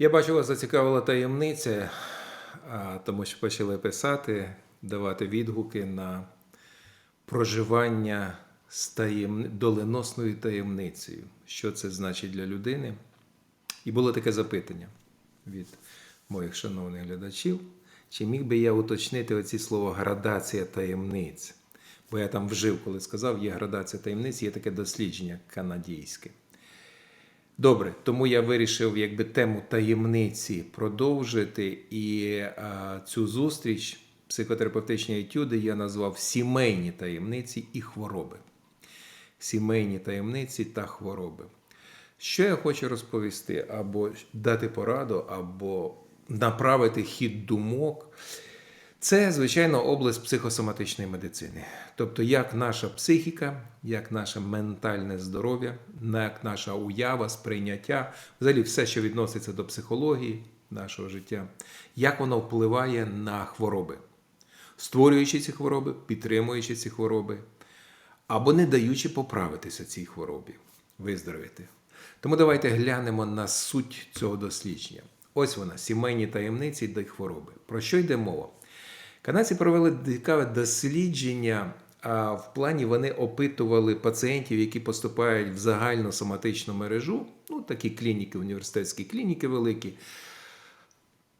Я бачу, вас зацікавила таємниця, тому що почали писати, давати відгуки на проживання з таєм... доленосною таємницею. Що це значить для людини? І було таке запитання від моїх шановних глядачів. Чи міг би я уточнити оці слова градація таємниць? Бо я там вжив, коли сказав, є градація таємниць, є таке дослідження канадійське. Добре, тому я вирішив якби тему таємниці продовжити. І а, цю зустріч психотерапевтичні етюди я назвав сімейні таємниці і хвороби. Сімейні таємниці та хвороби. Що я хочу розповісти, або дати пораду, або направити хід думок. Це, звичайно, область психосоматичної медицини. Тобто, як наша психіка, як наше ментальне здоров'я, як наша уява, сприйняття, взагалі все, що відноситься до психології нашого життя, як воно впливає на хвороби, створюючи ці хвороби, підтримуючи ці хвороби, або не даючи поправитися цій хворобі, виздоровити. Тому давайте глянемо на суть цього дослідження. Ось вона, сімейні таємниці та хвороби. Про що йде мова? Канадці провели цікаве дослідження. А в плані вони опитували пацієнтів, які поступають в загальну соматичну мережу, ну такі клініки, університетські клініки великі,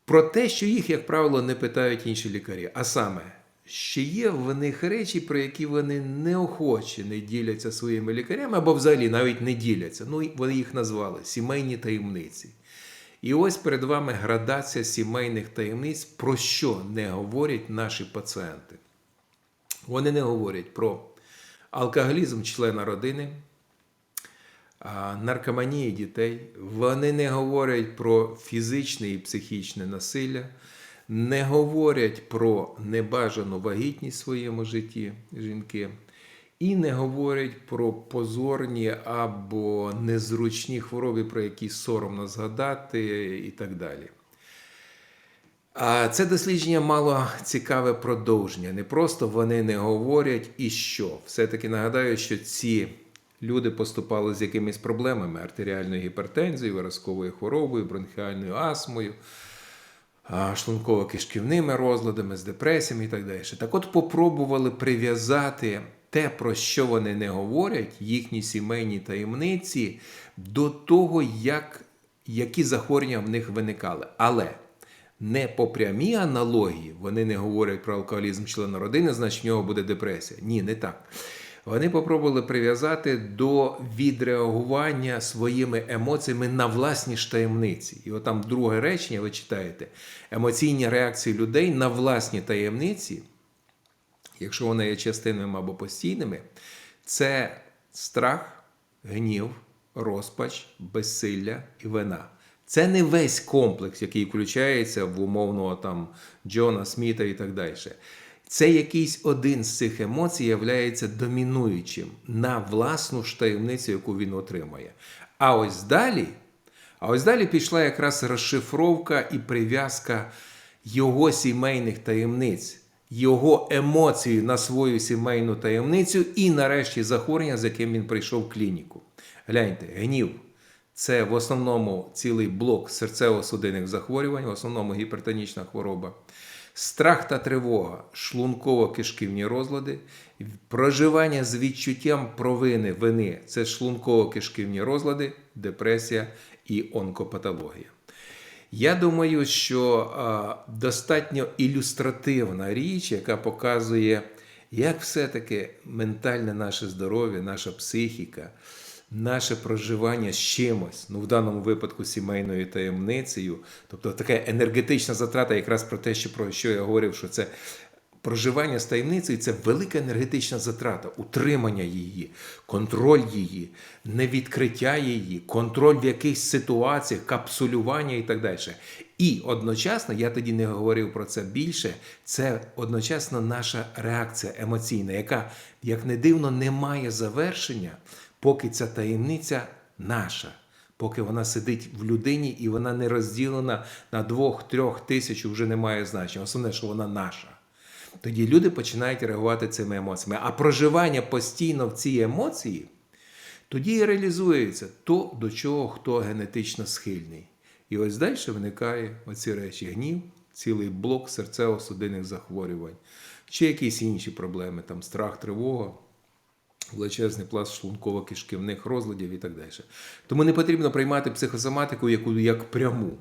про те, що їх, як правило, не питають інші лікарі. А саме, що є в них речі, про які вони неохоче не діляться своїми лікарями, або взагалі навіть не діляться. Ну, вони їх назвали сімейні таємниці. І ось перед вами градація сімейних таємниць, про що не говорять наші пацієнти. Вони не говорять про алкоголізм члена родини, наркоманії дітей. Вони не говорять про фізичне і психічне насилля, не говорять про небажану вагітність в своєму житті жінки. І не говорять про позорні або незручні хвороби, про які соромно згадати, і так далі. А це дослідження мало цікаве продовження. Не просто вони не говорять і що. Все-таки нагадаю, що ці люди поступали з якимись проблемами: артеріальною гіпертензією, виразковою хворобою, бронхіальною астмою, шлунково-кишківними розладами, з депресіями і так далі. Так от попробували прив'язати те, про що вони не говорять, їхні сімейні таємниці, до того, як, які захворювання в них виникали. Але не по прямій аналогії вони не говорять про алкоголізм члена родини, значить в нього буде депресія. Ні, не так. Вони попробували прив'язати до відреагування своїми емоціями на власні ж таємниці. І от там друге речення ви читаєте: емоційні реакції людей на власні таємниці, якщо вони є частинними або постійними, це страх, гнів, розпач, безсилля і вина. Це не весь комплекс, який включається в умовного там Джона Сміта і так далі. Це якийсь один з цих емоцій являється домінуючим на власну ж таємницю, яку він отримає. А ось далі, а ось далі пішла якраз розшифровка і прив'язка його сімейних таємниць, його емоції на свою сімейну таємницю і, нарешті, захворювання, з яким він прийшов в клініку. Гляньте, гнів. Це в основному цілий блок серцево-судинних захворювань, в основному гіпертонічна хвороба. Страх та тривога, шлунково-кишківні розлади, проживання з відчуттям провини вини це шлунково-кишківні розлади, депресія і онкопатологія. Я думаю, що достатньо ілюстративна річ, яка показує, як все-таки ментальне наше здоров'я, наша психіка наше проживання з чимось, ну в даному випадку сімейною таємницею, тобто така енергетична затрата, якраз про те, що про що я говорив, що це. Проживання з таємницею це велика енергетична затрата, утримання її, контроль її, невідкриття її, контроль в якихось ситуаціях, капсулювання і так далі. І одночасно, я тоді не говорив про це більше, це одночасно наша реакція емоційна, яка, як не дивно, не має завершення, поки ця таємниця наша, поки вона сидить в людині і вона не розділена на двох-трьох тисяч, вже не має значення. Основне, що вона наша. Тоді люди починають реагувати цими емоціями. А проживання постійно в цій емоції тоді і реалізується то, до чого хто генетично схильний. І ось далі виникає оці речі: гнів, цілий блок серцево-судинних захворювань, чи якісь інші проблеми, там страх, тривога, величезний пласт шлунково-кишківних розладів і так далі. Тому не потрібно приймати психосоматику яку, як пряму,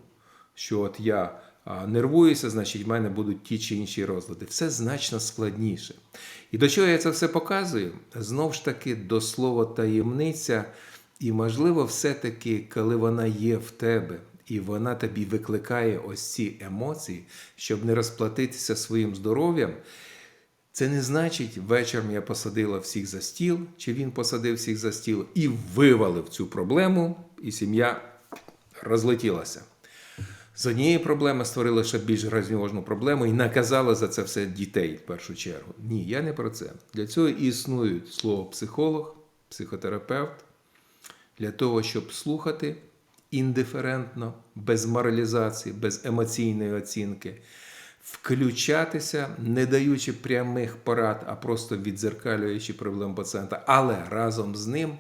що от я нервуюся, значить, в мене будуть ті чи інші розлади. Все значно складніше. І до чого я це все показую? Знов ж таки, до слова таємниця, і, можливо, все-таки, коли вона є в тебе, і вона тобі викликає ось ці емоції, щоб не розплатитися своїм здоров'ям. Це не значить, вечором я посадила всіх за стіл, чи він посадив всіх за стіл і вивалив цю проблему, і сім'я розлетілася. З однієї проблеми створила ще більш грандіозну проблему і наказала за це все дітей в першу чергу. Ні, я не про це. Для цього і існують слово психолог, психотерапевт, для того, щоб слухати індиферентно, без моралізації, без емоційної оцінки, включатися, не даючи прямих порад, а просто відзеркалюючи проблему пацієнта, але разом з ним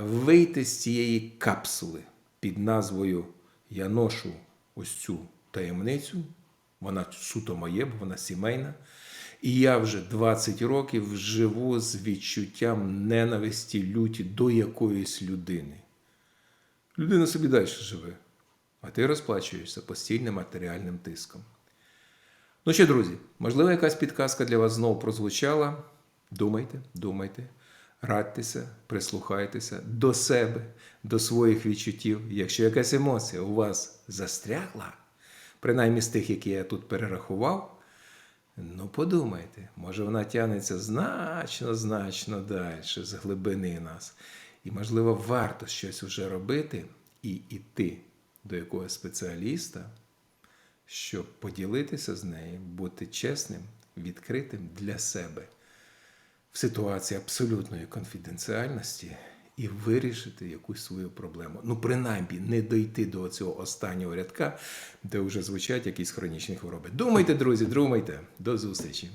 вийти з цієї капсули під назвою Я ношу ось цю таємницю. Вона суто моє, бо вона сімейна. І я вже 20 років живу з відчуттям ненависті, люті до якоїсь людини. Людина собі далі живе, а ти розплачуєшся постійним матеріальним тиском. Ну що, друзі, можливо, якась підказка для вас знову прозвучала. Думайте, думайте, радьтеся, прислухайтеся до себе, до своїх відчуттів. Якщо якась емоція у вас застрягла, принаймні з тих, які я тут перерахував, ну подумайте, може вона тягнеться значно, значно далі, з глибини нас. І, можливо, варто щось вже робити і йти до якогось спеціаліста, щоб поділитися з нею, бути чесним, відкритим для себе в ситуації абсолютної конфіденціальності і вирішити якусь свою проблему. Ну, принаймні, не дойти до цього останнього рядка, де вже звучать якісь хронічні хвороби. Думайте, друзі, думайте. До зустрічі!